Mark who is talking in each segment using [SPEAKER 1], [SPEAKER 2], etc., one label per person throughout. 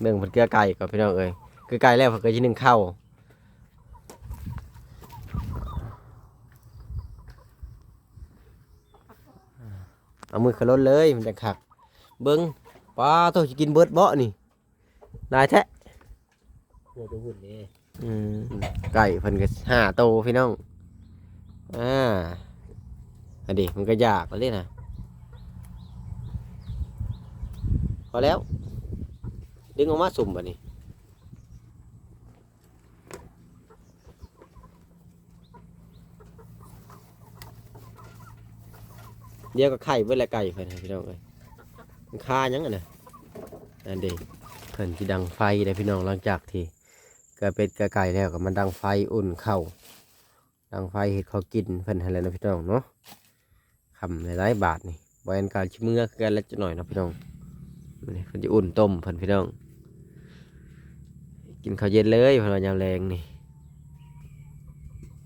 [SPEAKER 1] เบิ่งเพิ่นเกลือไก่ก่อนพี่น้องเอ้ยเกลือไก่แล้วเพิ่นก็สินึ่งเข้าเอามือขลุ่นเลยมันจะคัก เบิ่งปลาโตสิกินเบิดบ่นี่นายแท้
[SPEAKER 2] หัวตัวหุ่นนี่
[SPEAKER 1] อืมไก่เพิ่นก็ห้าโตพี่น้องอ่าอันนี้มันก็ยากแล้วนี่นะพอแล้ว ดึงออกมาสุ่มบ่นี่เดี๋ยวก็ไข่เบิดและไก่เพิ่นพี่น้องเอ้ยมันคายังอะนะอันเดีเพิ่นที่ดังไฟได้พี่น้องหลังจากที่กระเป็ดกระไก่แล้วก็มันดังไฟอุ่นเข้าดังไฟเห็ดเขากินเพิ่นให้แล้วนะพี่น้องเนาะคำหลายบาทนี่บริเวณการชิมเมื่อกันแล้วจะหน่อยนะพี่น้องเพิ่นจะอุ่นต้มเพิ่นพี่น้อง กินข้าวเย็นเลยพิ่นว่ายามแรงนี่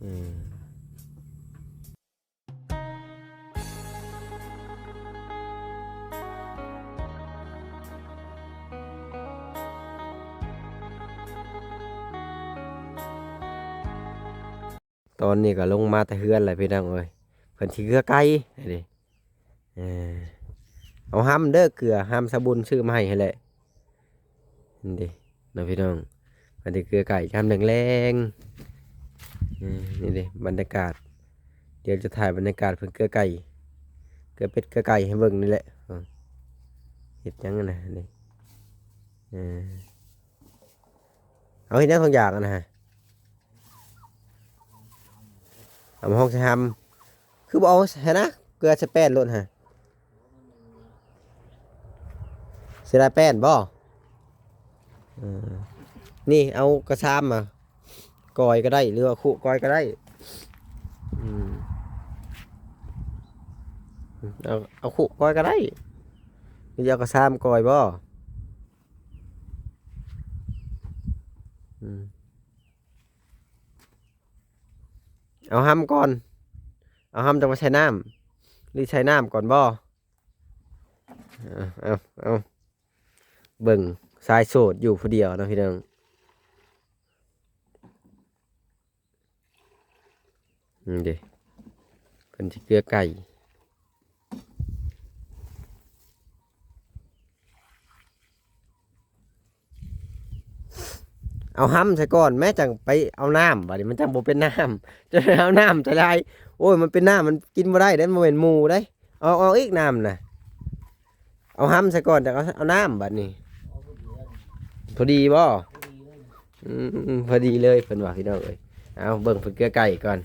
[SPEAKER 1] อืมตอนนี้ก็ลงมาแต่เฮือนเลยพี่น้องเอ้ยเพิ่นสิเกลือไก่นี่ดิเออเอาห้ำเด้อเกลือห้ำสบุนซื้อมาให้ให้แหละนี่ดินะพี่น้อง มันจะเกลือไก่ชามแรงๆอืมนี่เลยบรรยากาศ เดี๋ยวจะถ่ายบรรยากาศเพิ่งเกลือไก่ เกลือเป็ดเกลือไก่ให้เบิ่งนี่แหละเห็ดยังนะนี่เออเอาเห็ดยังของอย่างนะฮะเอามาห้องใช้ทำคือบอกเอาใช่นะเกลือใช้แป้นลดฮะเสียดายแป้นบ่เออ นี่เอากระซามมากอยก็ได้ หรือว่าคู่กอยก็ได้เอาเอาคู่กอยก็ได้หรือจะเอากระซามกอยบ่เอาห้ำก่อน เอาห้ำจะมาใช้น้ำรือใช้น้ำก่อนบ่เอาเอาเอาเบิ่งสายโสดอยู่ผู้เดียวนะพี่น้อง นี่เด้เป็นสิเกลือไก่เอาห้ำใส่ก่อนแม่จังไปเอาน้ำบัดนี้มันจังบ่เป็นน้ำจะเอาน้ำจะได้โอ้ยมันเป็นน้ำมันกินบ่ได้เด้มันเป็นหมูได้เอาเอาอีกน้ำนะเอาห้ำใส่ก่อนแต่เอาเอาน้ำบัดนี้พอดีบ่อืมพอดีเลยเพิ่นว่าพี่น้องเอ้ยเอาเบิ่งเพิ่นเกลือไก่ก่อน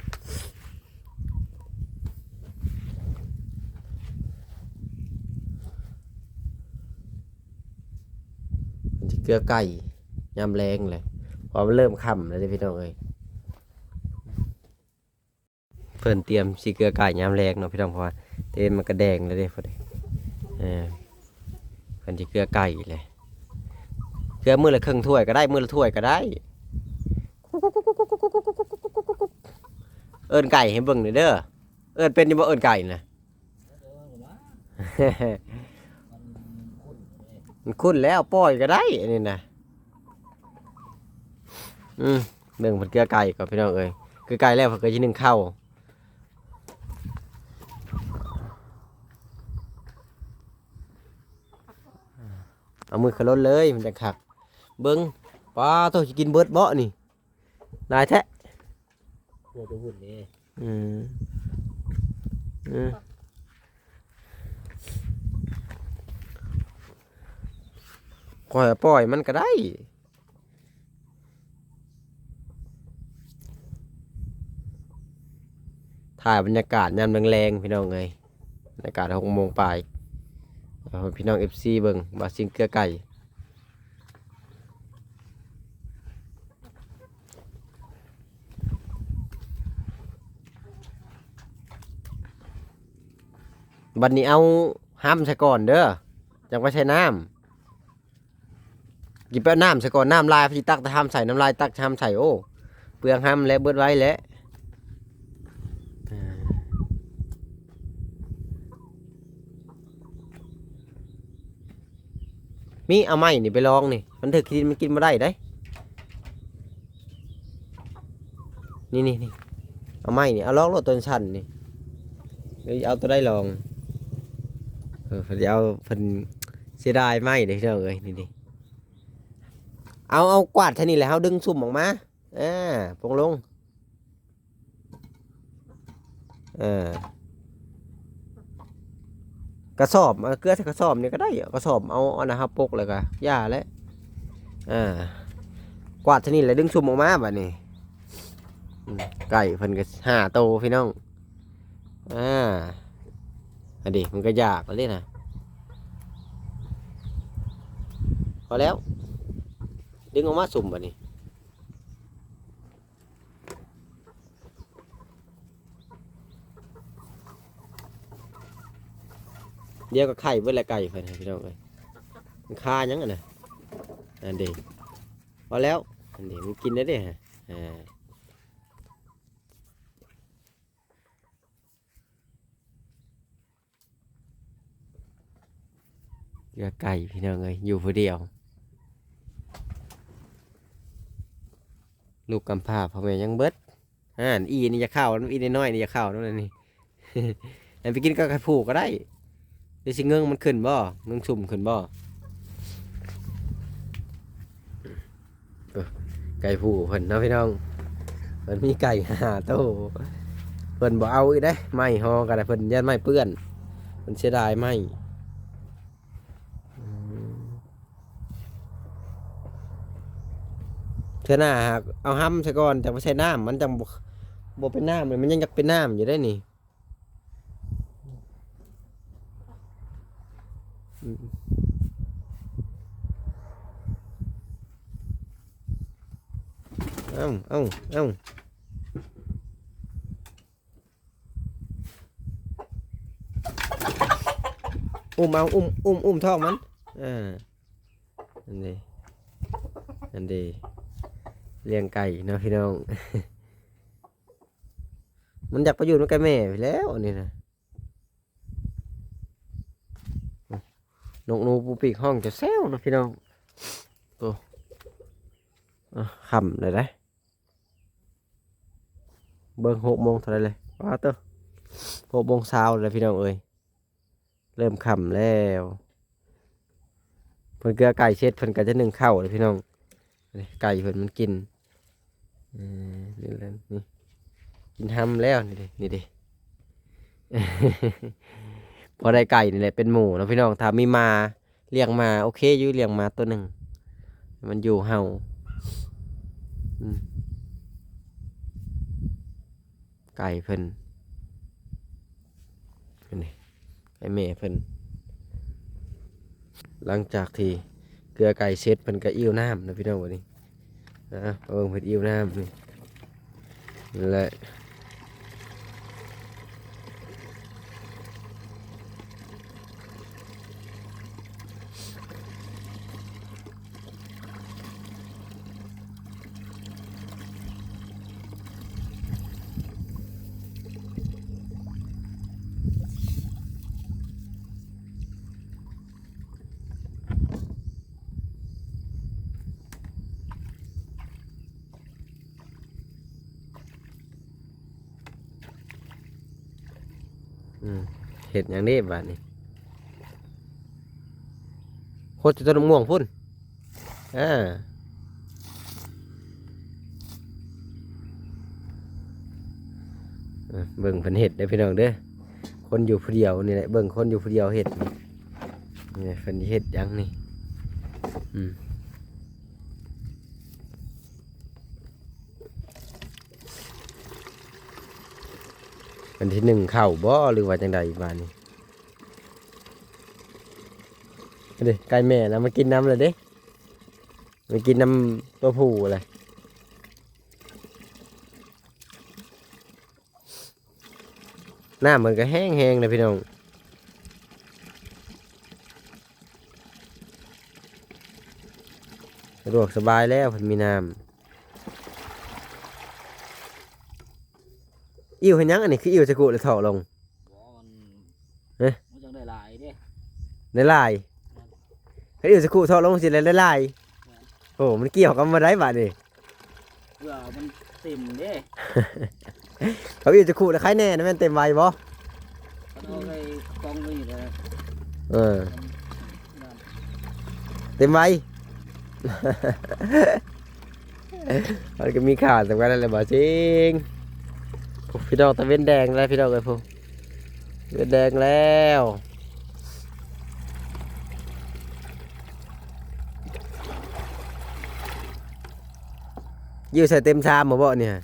[SPEAKER 1] มันจะ เกลือไก่ยำแรงเลยพอมันเริ่มค่ำแล้วพี่น้องเอ้ยเพิ่นเตรียมสีเกลือไก่ยำแรงเนาะพี่น้องเพราะว่าเต็มมันกระแดงแล้วเด้พอดีเออเพิ่นจะเกลือไก่เลยเกลือมือละครึ่งถ้วยก็ได้มือละถ้วยก็ได้เอิ้นไก่ให้เบิ่งหน่อยเด้อเอิ้นเป็นยังบ่เอิ้นไก่นะ มันคุ้นแล้วปล่อยก็ได้อันนี้นะอืมเบิ่งเพิ่นเกลือไก่ก่อนพี่น้องเอ้ยเกลือไก่แล้วเพิ่นก็สินึ่งข้าวเอามือขลุ่นเลยมันจะคัก เบิ่งปลาโตสิกินเบิดบ่นี่นายแท้
[SPEAKER 2] หัวตัวหุ่นนี่
[SPEAKER 1] อืมอืม ปล่อยปล่อยมันก็ได้ถ่ายบรรยากาศยามแรงๆพี่น้องไงบรรยากาศหกโมงปลายพี่น้องเอฟซีเบิงบาซิงเกลือไก่บัดนี้เอาห้ามใส่ก่อนเด้อจังไปใช้น้ำ หยิบไปเอาน้ำใส่ก่อนน้ำลายพี่ตักแต่ห้ามใส่น้ำลายตักห้ามใส่โอ้เปลืองห้ามและเบิดไว้แล้วมีเอาไม้นี่ไปลองนี่มันถึกกินมันกินมาได้ได้นี่นี่นี่เอาไม้นี่เอาลองรถต้นชันนี่เดี๋ยวเอาตัวได้ลองเออเพิ่นสิเอาเพิ่นเสียดายไม้เด้อพี่น้องเอ้ยนี่นี่ เอาเอากวาดท่านี้แหละเฮาดึงสุ่มออกมาอ่าปงลงเออกระสอบเอาเกลือใส่กระสอบนี่ก็ได้กระสอบเอาอันะครับปกเลยก็ย่าแล้วอ่ากวาดท่านี้แหละดึงสุ่มออกมาบัดนี้ไก่เพิ่นก็ห้าโตพี่น้องอ่าอันนี้มันก็ยากแล้วนี่นะพอแล้ว ดึงออกมาสุ่มบัดนี้เดี๋ยวก็ไข่เบิดและไก่เพิ่นพี่น้องเอ้ยมันคาหยังอะนะอันเดีพอแล้วอันเดีมันกินได้เด้ฮะอ่าเรือไก่พี่น้องเอ้ยอยู่ผู้เดียว ลูกกำพร้าพ่อแม่ยังเบิดอ่านอีนี่จะเข้าน้ำอีน้อยนี่จะเข้านั่นนี่อันไปกินกับกระผูกก็ได้เดี๋ยวสิเงื่งมันขึ้นบ่เงื่งชุ่มขึ้นบ่อไก่ผู้เพิ่นเนาะพี่น้องเพิ่นมีไก่หาโตเพิ่นบ่เอาอีกได้ไม่ฮอกันเพิ่นยันไม่เปื้อนเพิ่นเสียดายไม่อืม เท่าหน้าหากเอาห้ำซะก่อนจังบ่ใช่น้ำมันจังบ่บ่เป็นน้ำเลยมันยังอยากเป็นน้ำอยู่ได้นี่เอ้าเอ้าเอ้าอุ้มเอาอุ้มอุ้มอุ้มท้องมันอ่าอันนี้อันนี้ เลี้ยงไก่เนาะพี่น้อง มันอยากไปอยู่นกับแม่ไปแล้วนี่นะนกนูปูปีกห้องจะแซวเนะพี่น้องตัวอะค่ำเลยได้เบิ่งหกโมงเท่าไรเลยว้าเตอหกโมงเช้าเลยพี่น้องเอ้ยเริ่มค่ำแล้วเพิ่นเกลือไก่เช็ดเพิ่นก็จะนึ่งข้าวเลยพี่น้องไก่เพิ่นมันกิน นี่แหละนี่กินหำแล้วนี่ดินี่ดิพอได้ไก่นี่แหละเป็นหมูแล้วพี่น้องถ้ามีมาเลี้ยงมาโอเคอยู่เลี้ยงมาตัวหนึ่งมันอยู่เห่าไก่เพิ่นนนี้ไก่แม่เพิ่นหลังจากที่เกลือไก่เสร็จเพิ่นก็อิ่วน้ำนะพี่น้องวันนี้ นะเอาเบิ่ เห็ดอย่างนี้บาดนี้โคตรจะต้นม่วงพุ่นอ่าเบิ่งเพิ่นเห็ดได้พี่น้องเด้อคนอยู่ผู้เดียวนี่แหละเบิ่งคนอยู่ผู้เดียวเห็ดนี่นี่เพิ่นเห็ดยังนี่อืม วันที่หนึ่งเข้าบ่หรือว่าจังใดบ้านนี้เอาเด้ไก่แม่แล้วมากินน้ำเลยเด้มากินน้ำตัวผู้เลยน้ำมันก็แห้งๆเลยพี่น้องสะดวกสบายแล้วพันมีน้ำ อิ่วเห็นยังอันนี้คืออิ่วจะกุเลยเถาะลง
[SPEAKER 2] บ่มัน
[SPEAKER 1] เอ๊ะ
[SPEAKER 2] มันจังได้หลายเด้
[SPEAKER 1] ในลายเฮ้ยอยู่สักครู่ทอดลงสิละลายๆโอ้มันเกี่ยวกันมาได้บาดนี่
[SPEAKER 2] เพื่อมันเต็มเด้
[SPEAKER 1] เขาอยู่สักครู่แล้วใครแน่นะแม่นเต็มไวบ่
[SPEAKER 2] มันเอาไปกองไว้อยู่เลย
[SPEAKER 1] เออ
[SPEAKER 2] นั่น
[SPEAKER 1] เต็มไวมันก็มีขาดสำคัญอะไรบ่จริงโอ้ พี่น้องตะเวนแดงแล้วพี่น้องเอ้ยพวกเวนแดงแล้วยู่ใส่เต็มชามบ่บ่เนี่ย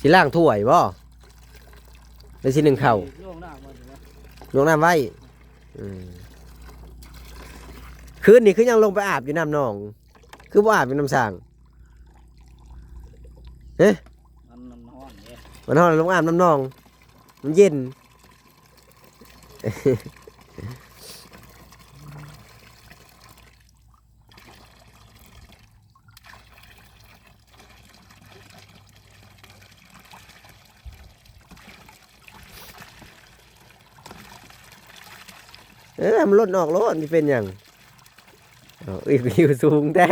[SPEAKER 1] สิล่างถ้วยบ่หรือสิหนึ่งเข่าลงน้ำไว้คืนนี้คือยังลงไปอาบอยู่น้ำหนอง คือบ่อาบอยู่น้ำสาง
[SPEAKER 2] มันมันห้อนเด้
[SPEAKER 1] มันนอนลงอาบน้ำนอง มันเย็น เออมันลดออกรถนี่เป็นอย่างออีกอยู่สูงแท้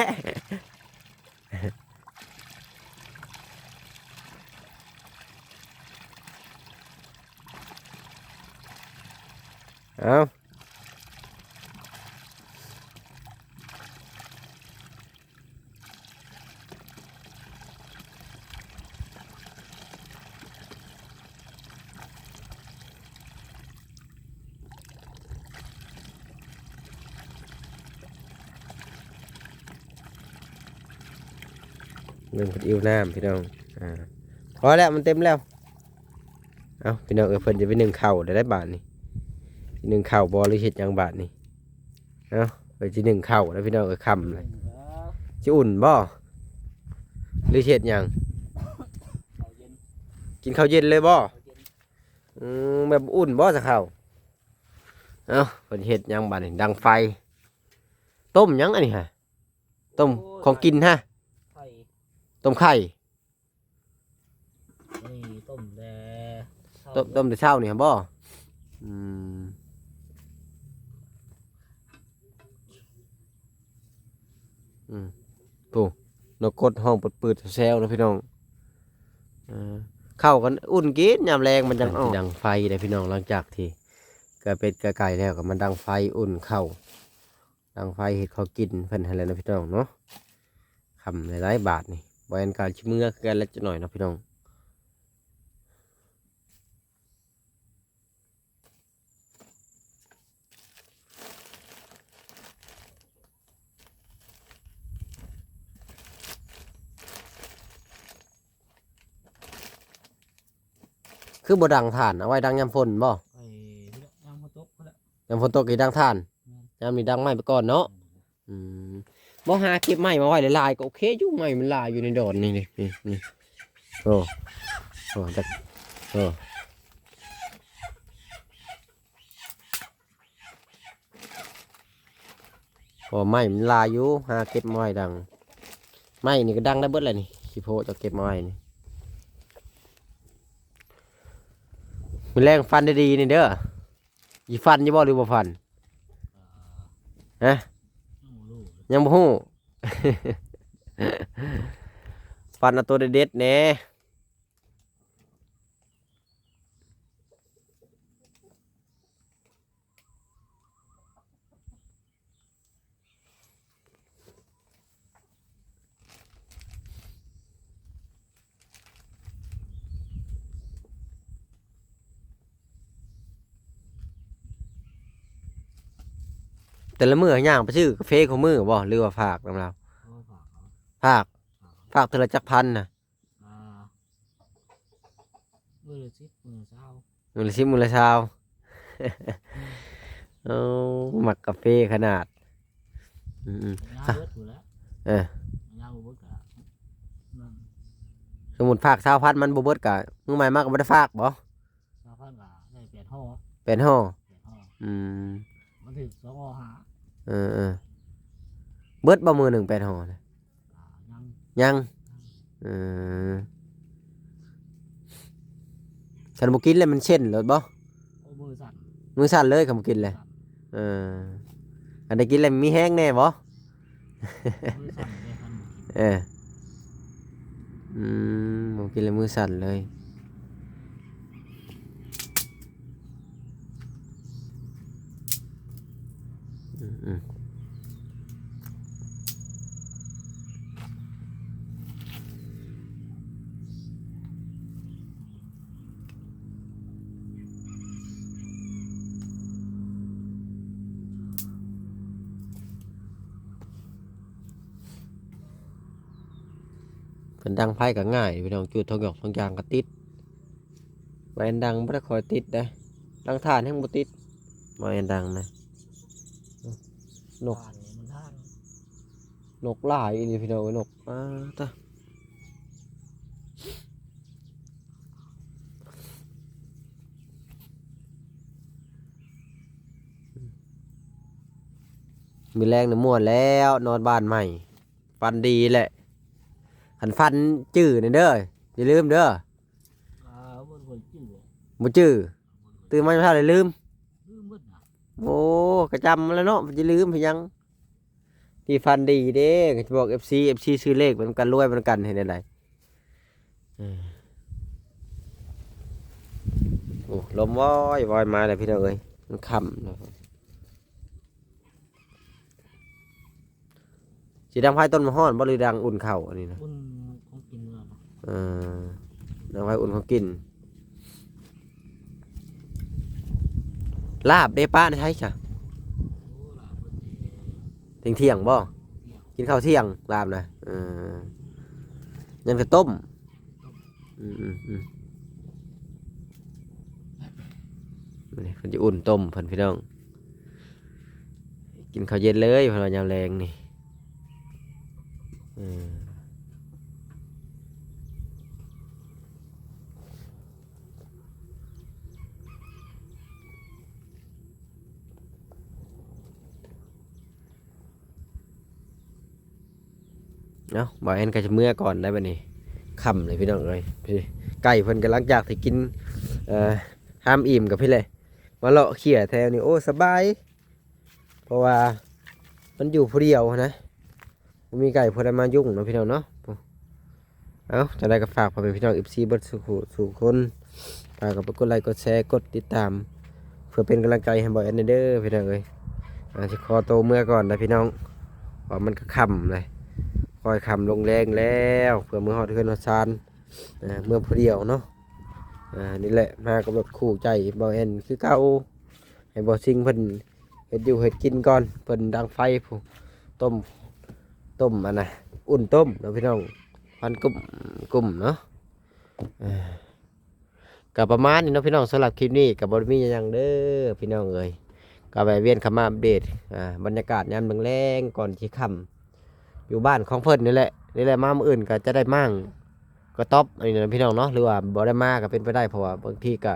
[SPEAKER 1] เอาเรื่องคนอิ่วน้ำพี่น้องอ่าพอแล้วมันเต็มแล้ว เอาพี่น้องเออเพิ่นจะไปหนึ่งเข่าวได้ได้บาทนี่ หนึ่งเข่าวบอหรือเห็ดหยังบาทนี่เอาไปจะหนึ่งเข่าวแล้วพี่น้องเออคำเลยจะอุ่นบ่หรือเห็ดหยัง
[SPEAKER 2] เอาเย็น
[SPEAKER 1] กินข้าวเย็นเลยบ่
[SPEAKER 2] เอาเย็น
[SPEAKER 1] อืมแบบอุ่นบ่สักข้าวเอาเพิ่นเห็ดหยังบาทนี่ดังไฟ ต้มหยังอันนี้ฮะต้มของกินฮะ
[SPEAKER 2] ไข่
[SPEAKER 1] ต้มไข่
[SPEAKER 2] นี่ต้มแด
[SPEAKER 1] ต้มต้มแต่เช้านี่ฮะบ่อืม อืมปูนกกดห้องเปิดเปิดแซวนะพี่น้องเออเข้ากันอุ่นกินยามแรงมันจังออกดังไฟเลยพี่น้องหลังจากที่กระเป็ดกระไก่แล้วก็มันดังไฟอุ่นเข้าดังไฟเห็ดเขากินเพิ่นให้แล้วนะพี่น้องเนาะคำหลายๆบาทนี่บริการชิมเงือกันแล้วจะหน่อยนะพี่น้อง คือบดังถ่านเอาไว้ดังยามฝนบ่
[SPEAKER 2] ไข่นี่แหละย่างมาตกเขาละ
[SPEAKER 1] ยามฝนตกกี่ดังถ่านยามนี้ดังไม้ไปก่อนเนาะอืมบ่หาเก็บไม้มาไว้หลายๆก็โอเคอยู่ไม้มันหลายอยู่ในดอนนี่นี่นี่นี่โอ้โอ้จักโอ้โอ้ไม้มันหลายอยู่หาเก็บมาไว้ดังไม้นี่ก็ดังได้เบิดเลยนี่ขี้โพจะเก็บมาไว้นี่ มันแรงฟันได้ดีนี่เด้อยีฟันยี่บ่หรือบ่ฟันฮะยังบ่ฮู้ ฟันเอาตัวเด็ดๆแหน่ แต่ละมื้อย่างไปซื้อกาแฟของมือบ่หรือว่าฝากนำเรา
[SPEAKER 2] เขาฝากเขา
[SPEAKER 1] ฝากฝากเทอละจักพันน่ะ
[SPEAKER 2] อ่ามือละสิบมือละเช้า
[SPEAKER 1] มือละสิบมือละเช้าเอาหมักกาแฟขนาดอืม
[SPEAKER 2] ย่างเบิดอยู่แล้ว
[SPEAKER 1] เออ
[SPEAKER 2] ย่างบ่เบิดกะนั่น
[SPEAKER 1] ๆสมมุติฝากเช้าพันมันบ่เบิดกะมือใหม่มากก็บ่ได้ฝากบ่
[SPEAKER 2] ชาวพันกะได้แปดห่อ
[SPEAKER 1] เป็นห่อ
[SPEAKER 2] แปดห่อ
[SPEAKER 1] อืม
[SPEAKER 2] มันถึงสองห่อหา
[SPEAKER 1] เออเออเบิดบ่มือหนึ่งเป็นห่อน่ะ
[SPEAKER 2] อ่ายัง
[SPEAKER 1] ยังเออฉันบ่กินเลยมันเช่นเลยบ่
[SPEAKER 2] โอ้มือสั่น
[SPEAKER 1] มือสั่นเลยคำกินเลย
[SPEAKER 2] สั่น
[SPEAKER 1] เอออันได้กินแล้วมีแห้งแน่บ่
[SPEAKER 2] มือสั่นเลยคันบ่กิน
[SPEAKER 1] เอออืมบ่กินแล้วมือสั่นเลย เพิ่นดังไพ่ก็ง่ายพี่น้องจุดทองหยอกทองยางก็ติดแหวนดังบ่ได้คอยติดได้ดังทานแห่งบ่ติดบ่แม่นดังนะนก
[SPEAKER 2] นนี่มันทาง
[SPEAKER 1] นกหลายอีนี่พี่น้องเอ้นกอ้าตะมีแรงน่ะม่วนแล้ว นอนบ้านใหม่ ฟันดีแหละ หันฟันจื้อนี่เด้ออย่าลืมเด้อ
[SPEAKER 2] อ่าบ่บ่จื้อ
[SPEAKER 1] บ่จื้อตื่นมาเช้าเลยลืม
[SPEAKER 2] ลืมเบิดน่ะ
[SPEAKER 1] โอ้กระจำแล้วเนาะจะลืมไปยังที่ฟันดีเด้ก็จะบอก FC FC ซื้อเลขมันกันรวยมันกันเห็นได้เออโอ้ลมว้อยวอยมาเลยพี่น้องเอ้ยมันค่ำแล้ว สีดังไฟต้นมะฮ้อนบ่หรือดังอุ่นเข่าอันนี้นะ
[SPEAKER 2] อุ่นของกินเนื้อเนาะ
[SPEAKER 1] เออดังไฟอุ่นเขากิน ลาบได้ป้าในไทยจ้ะ
[SPEAKER 2] โอ้ล่ะเพิ่นสิ
[SPEAKER 1] เที่ยงเที่ยงบ่กินข้าวเที่ยงลาบนะเออยังจะต้มอืมอืมอืมนี่เพิ่นจะอุ่นต้มเพิ่นพี่น้อง กินข้าวเย็นเลยเพนว่ายามแรงนี่ เนาะบ่าวแอนก็จะเมื่อก่อนได้บัดนี้ค่ำเลยพี่น้องเอ้ยพี่ไก่เพิ่นกำลังจากที่กินเอ่อห้ามอิ่มกับพี่เลยมาเลาะเขี่ยแถวนี้โอ้สบาย เพราะว่ามันอยู่ผู้เดียวนะ มีไก่พอได้มายุ่งเนาะพี่น้องเนาะเอาจะได้ก็ฝากพ่อแม่พี่น้องอีซีบิดสุขสู่คนฝากกับกดไลค์กดแชร์กดติดตาม เพื่อเป็นกำลังใจให้บอยแอนเดอร์พี่น้องเอ้ยอาจจะขอโตเมื่อก่อนนะพี่น้องเพราะมันก็คำเลยคอยคำลงแรงแล้วเพื่อมือหอดเพื่อนหอดซานอ่าเมื่อผู้เดียวเนาะอ่านี่แหละมากับรถคู่ใจบอยแอนคือเก่าให้บอซิงเพิ่นเห็ดอยู่เห็ดกินก่อนเพิ่นดังไฟผู้ต้ม ต้มอันน่ะอุ่นต้มเนาะพี่น้องพันกุ้มกุ้มเนาะกับประมาณนี้เนาะพี่น้องสำหรับคลิปนี้กับบริมีหยังเด้อพี่น้องเอ้ยกับไปเวียนคำมาอัปเดตอ่าบรรยากาศยามแรงๆก่อนที่ค่ำอยู่บ้านของเพิ่นนี่แหละนี่แหละมามื้ออื่นก็จะได้มั่งก็ตอบอันนี้นะพี่น้องเนาะหรือว่าบ่ได้มาก็เป็นไปได้เพราะว่าบางทีก็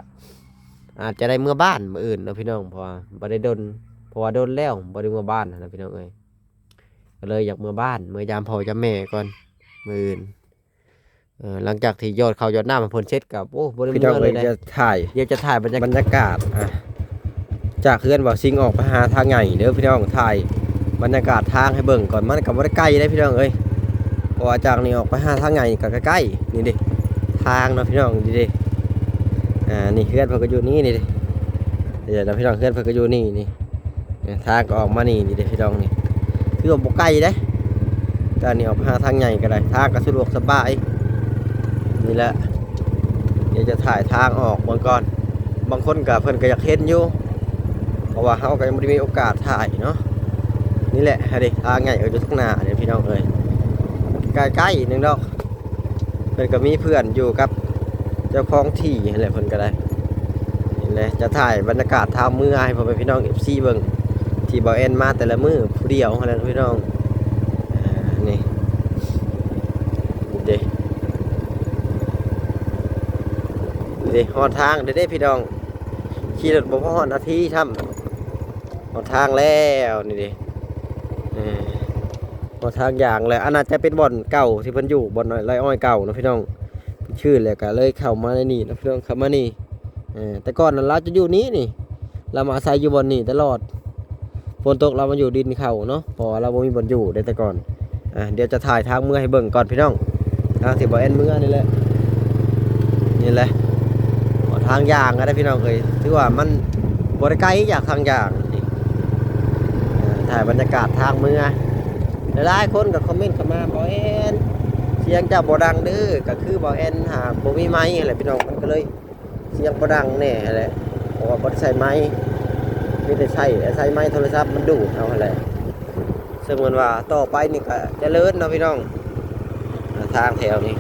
[SPEAKER 1] อาจจะได้เมื่อบ้านมื่ออื่นเนาะพี่น้องเพราะว่าบ่ได้ดนเพราะว่าโดนแล้วบ่ได้เมื่อบ้านนะพี่น้องเอ้ย ก็เลยอยากเมื่อบ้านเมื่อยามพ่อยามแม่ก่อนมื่ออื่นเออหลังจากที่ยอดเขาวยอดหน้ามันพ้นเช็ดกับโอ้บ่ได้
[SPEAKER 3] พี่น้อง
[SPEAKER 1] เมื่อเล
[SPEAKER 3] เอ้
[SPEAKER 1] ย
[SPEAKER 3] ย
[SPEAKER 1] นะ
[SPEAKER 3] จะถ่าย
[SPEAKER 1] เดี๋ยวจะถ่ายบรรยากาศ
[SPEAKER 3] บรรยากาศอะจากเพื่อนว่าซิงออกไปหาทางไงเด้อพี่น้องถ่ายบรรยากาศทางให้เบิ่งก่อนมันกับว่าใกล้ได้พี่น้องเอ้ยเพราะว่าจากนี้ออกไปหาทางไงก็ใกล้ๆนี่ดิทางเนาะพี่น้องนี่ดิอ่านี่เพื่อนเพิ่นก็อยู่นี่นี่ดิเดี๋ยวนะพี่น้องเพื่อนเพิ่นก็อยู่นี่นี่เนี่ยทางก็ออกมานี่นี่ดิพี่น้องนี่ คือว่าบ่ไกลเด้การนี่ออกหาทางไงก็ได้ทางก็สะดวกสบายนี่แหละเดี๋ยวจะถ่ายทางออกบิ่งก่อน บางคนกับเพิ่อนก็อยากเห็นอยู่เพราะว่าเฮาก็ยังบ่ได้มีโอกาสถ่ายเนาะนี่แหละฮะดิทางไงเอออยู่ทุกหน้าเนี่ยพี่น้องเอ้ยใกล้ๆนึงดอกเพิ่นก็มีเพื่อนอยู่กับเจ้าของที่นั่นแหละเพิ่อนก็ได้นี่แหละจะถ่ายบรรยากาศทางเมืองให้พ่อแม่พี่น้อง FC เบิ่ง ที่บ่แอนมาแต่ละมือผู้เดียวเท่านั้นพี่น้องนี่เด้นี่หอดทางเด้เด้พี่น้องขี่รถบ่พอหอดนาทีทำหอดทางแล้วนี่ดิเออหอดทางอย่างแล้วอันน่าจะเป็นบ่อนเก่าที่เพิ่นอยู่บ่อนไรอ้อยเก่านะพี่น้องชื่อแล้วก็เลยเข้ามาในนี่นะพี่น้องเข้ามานี่แต่ก่อนนั้นเราจะอยู่นี้นี่เรามาอาศัยอยู่บนนี้ตลอด
[SPEAKER 1] นตกเรามาอยู่ดินเขาเนาะพอเราบ่มีบนอยู่ได้แต่ก่อนอะเดี๋ยวจะถ่ายทางเมื่อให้เบิ่งก่อนพี่น้องทางที่บ่แอนเมื่อนี่แหละนี่แหละทางยางก็ได้พี่น้องเอ้ยถือว่ามันบ่ได้ไกลจากทางยางถ่ายบรรยากาศทางเมื่อหลายคนก็คอมเมนต์เข้ามาบ่แอนเสียงเจ้าบ่ดังเด้อก็คือบ่แอนหาบ่มีไม้แหละพี่น้องมันก็เลย เสียงบ่ดังแน่แหละเพราะว่าบ่ได้ใช้ไม้ มีแต่ใช้ใช้ไม้โทรศัพท์มันดูดเอาอะไรซึ่งมันว่าต่อไปนี่ก็จะเลิศเนาะพี่น้องทางแถวนี้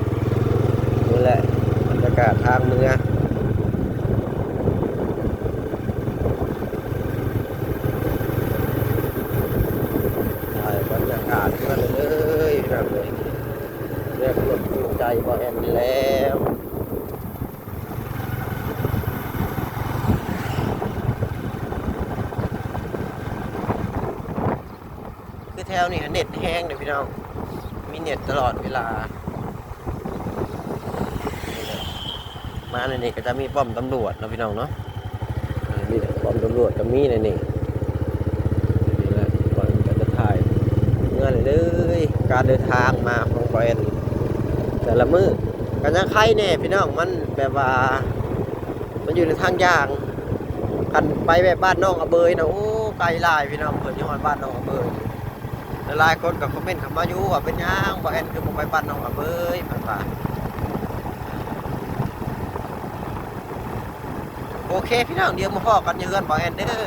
[SPEAKER 1] นี่แหละบรรยากาศทางเมืองถ่ายบรรยากาศเพื่อนเลยพี่น้องเลยเรียกรถจูงใจบ่แอนนี่แล้ว นี้เน็ตแห้งเลยพี่น้อง มีเน็ตตลอดเวลา มาในนี้ก็จะมีป้อมตำรวจนะพี่น้องเนาะมีป้อมตำรวจก็มีในนี้นี่แหละก่อนก็จะถ่ายเงื่อนเลยการเดินทางมาของบอยนแต่ละมือกันยังใครแน่พี่น้องมันแบบว่า มันอยู่ในทางยางกันไปแบบบ้านน้องอเบยนะโอ้ไกลหลายพี่น้องเพิ่นยังว่าบ้านน้องอเบย หลายคนก็คอมเมนต์เข้ามาอยู่ว่าเป็นยังบ่แอนคือบ่ไปบ้านน้องอเบยเพิ่นว่าโอเคพี่น้องเดี๋ยวมาพอกันอยู่เฮือนบ่แอนเด้อ